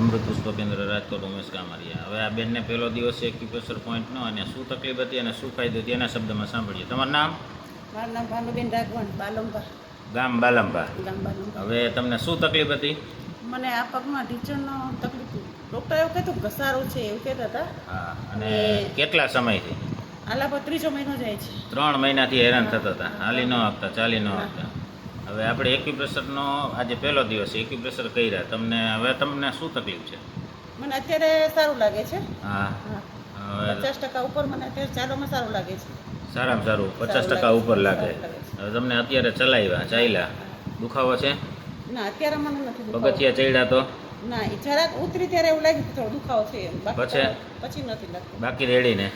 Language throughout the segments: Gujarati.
અમૃત પુષ્પ કેન્દ્ર રાજકોટ ઉમેશ કામરિયા. હવે આ બેનને પહેલો દિવસ છે એક્યુપ્રેશર પોઈન્ટનો અને શું તકલીફ હતી અને શું ફાયદો તેના શબ્દમાં સાંભળીએ. તમારું નામ? મારું નામ ભાનુબેન રાઘવન બાલંબા. ગામ બાલંબા. હવે તમને શું તકલીફ હતી? મને આ પગમાં ઢીચણનો તકલીફ ડૉક્ટર એવું કહેતું ઘસારો છે એવું કહેતા હતા. હા અને અને- કેટલા સમયથી? આલા પર ત્રીજો મહિનો જાય છે. ત્રણ મહિનાથી હેરાન થતા હતા. હાલી ન આપતા ચાલી ન આપતા હવે આપણે એક્યુપ્રેશરનો આજે પહેલો દિવસ એક્યુપ્રેશર કર્યા. તમને હવે તમને શું તકલીફ છે? મને અત્યારે સારું લાગે છે. હા. પચાસ ટકા ઉપર મને અત્યારે ચાલોમાં સારું લાગે છે. સારામાં સારું. પચાસ ટકા ઉપર લાગે. હવે તમને અત્યારે ચલાવ્યા ચાલ્યા. દુખાવો છે? ના અત્યારે મને નથી પગથિયા ચડ્યા તો? ના જરાક ઉતરી ત્યારે એવું લાગ્યું થોડો દુખાવો છે પછી? પછી નથી લાગતું. બાકી રેડીને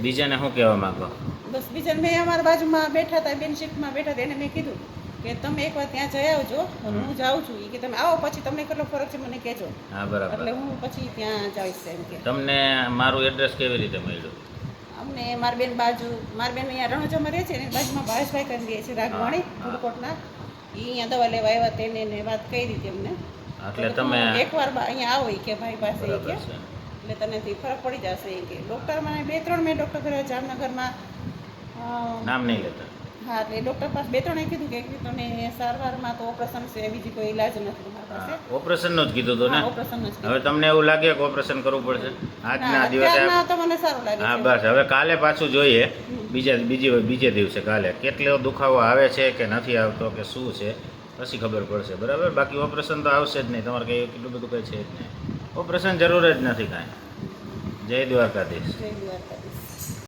બીજાને શું કહેવા માંગો? બસ બીજાને મેં અમારા બાજુમાં બેઠા હતા બેન શિફ્ટમાં બેઠા હતા એને મેં કીધું કે તમે એકવાર ત્યાં જઈ આવજો અને હું જાઉં છું. એ કે તમે આવો પછી તમને કેટલો ફરક છે મને કહેજો. હા એટલે હું પછી ત્યાં જઈશ એમ કે. તમને મારું એડ્રેસ કેવી રીતે મળ્યું? અમને માર બેન બાજુ માર બેન અહીંયા રણોજામાં રહે છે એની બાજુમાં ભાવેશભાઈ કરીને રહે છે રાગવાણી ફૂડકોટના એ અહીંયા દવા લેવા આવ્યા તેને એને વાત કરી હતી અમને. એટલે તમે એકવાર અહીંયા આવો કે ભાઈ પાસે કે. એટલે તને ફરક પડી જશે કે. ડૉક્ટર મને બે ત્રણ મેં ડૉક્ટર ઘરે જામનગરમાં નામ નહીં લેતા. હા એટલે ડૉક્ટર પાસે બે ત્રણે કીધું કે તમે સારવારમાં તો ઓપરેશન છે બીજી કોઈ ઈલાજ નથી પાસે. ઓપરેશનનું જ કીધું હતું ને? ઓપરેશન હવે તમને એવું લાગે કે ઓપરેશન કરવું પડશે? આજના દિવસે તો મને સારું લાગે હા બસ હવે કાલે પાછું જોઈએ. બીજા બીજી બીજે દિવસે કાલે. કેટલો દુખાવો આવે છે કે નથી આવતો કે શું છે પછી ખબર પડશે બરાબર? બાકી ઓપરેશન તો આવશે જ નહીં. તમારે કંઈ એટલું બધું કંઈ છે જ નહીં. ઓપરેશન જરૂર જ નથી કાંઈ. જય દ્વારકાધીશ. જય દ્વારકાધીશ.